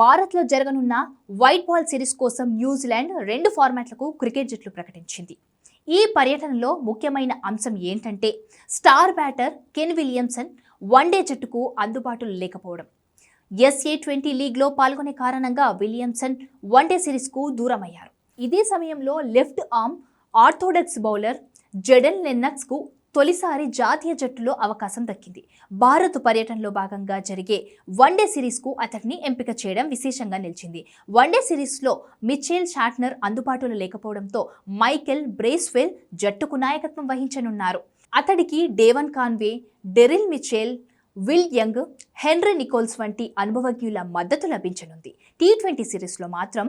భారత్లో జరగనున్న white ball series కోసం న్యూజిలాండ్ రెండు ఫార్మాట్లకు క్రికెట్ జట్లు ప్రకటించింది. ఈ పర్యటనలో ముఖ్యమైన అంశం ఏంటంటే star batter Kane Williamson one day జట్టుకు అందుబాటులో లేకపోవడం. ఎస్ఏ ట్వంటీ లీగ్లో పాల్గొనే కారణంగా విలియమ్సన్ వన్డే సిరీస్కు దూరమయ్యారు. ఇదే సమయంలో left arm orthodox bowler Jayden లెన్నక్స్కు తొలిసారి జాతీయ జట్టులో అవకాశం దక్కింది. భారత్ పర్యటనలో భాగంగా జరిగే వన్డే సిరీస్కు అతడిని ఎంపిక చేయడం విశేషంగా నిలిచింది. వన్డే సిరీస్లో మిచెల్ షాట్నర్ అందుబాటులో లేకపోవడంతో మైకెల్ బ్రేస్వెల్ జట్టుకు నాయకత్వం వహించనున్నారు. అతడికి Devon Conway Daryl Mitchell Will Young Henry Nicholls వంటి అనుభవజ్ఞుల మద్దతు లభించనుంది. టీ ట్వంటీ సిరీస్లో మాత్రం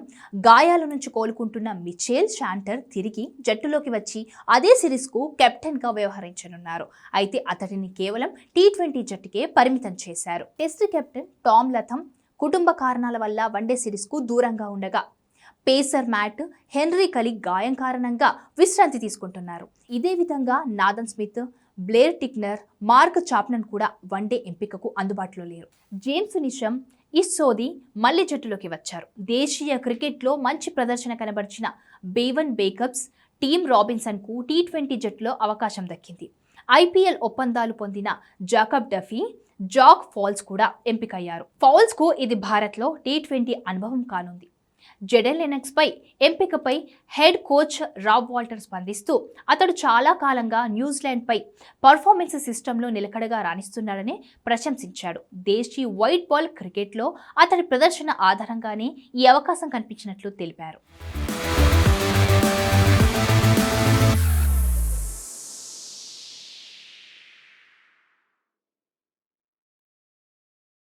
గాయాల నుంచి కోలుకుంటున్న మిచేల్ షాంటర్ తిరిగి జట్టులోకి వచ్చి అదే సిరీస్కు కెప్టెన్గా వ్యవహరించనున్నారు. అయితే అతడిని కేవలం టీ ట్వంటీ జట్టుకే పరిమితం చేశారు. టెస్ట్ కెప్టెన్ టామ్ లథమ్ కుటుంబ కారణాల వల్ల వన్డే సిరీస్కు దూరంగా ఉండగా పేసర్ మ్యాట్ హెన్రీ కలి గాయం కారణంగా విశ్రాంతి తీసుకుంటున్నారు. ఇదే విధంగా Nathan Smith Blair Tickner Mark Chapman కూడా వన్డే ఎంపికకు అందుబాటులో లేరు. జేమ్స్ నిషమ్ ఇస్సోది మళ్ళీ జట్టులోకి వచ్చారు. దేశీయ క్రికెట్లో మంచి ప్రదర్శన కనబరిచిన బేవన్ బేకప్స్ టీమ్ రాబిన్సన్కు టీ ట్వంటీ జట్టులో అవకాశం దక్కింది. ఐపీఎల్ ఒప్పందాలు పొందిన జాకబ్ డఫీ జాక్ ఫాల్స్ కూడా ఎంపికయ్యారు. ఫాల్స్కు ఇది భారత్లో టీ ట్వంటీ అనుభవం కానుంది. జెడెన్ లెనక్స్పై ఎంపికపై హెడ్ కోచ్ రాబ్ వాల్టర్ స్పందిస్తూ అతడు చాలా కాలంగా న్యూజిలాండ్పై పర్ఫార్మెన్స్ సిస్టంలో నిలకడగా రాణిస్తున్నాడని ప్రశంసించాడు. దేశీ వైట్ బాల్ క్రికెట్లో అతడి ప్రదర్శన ఆధారంగానే ఈ అవకాశం కనిపించినట్లు తెలిపారు.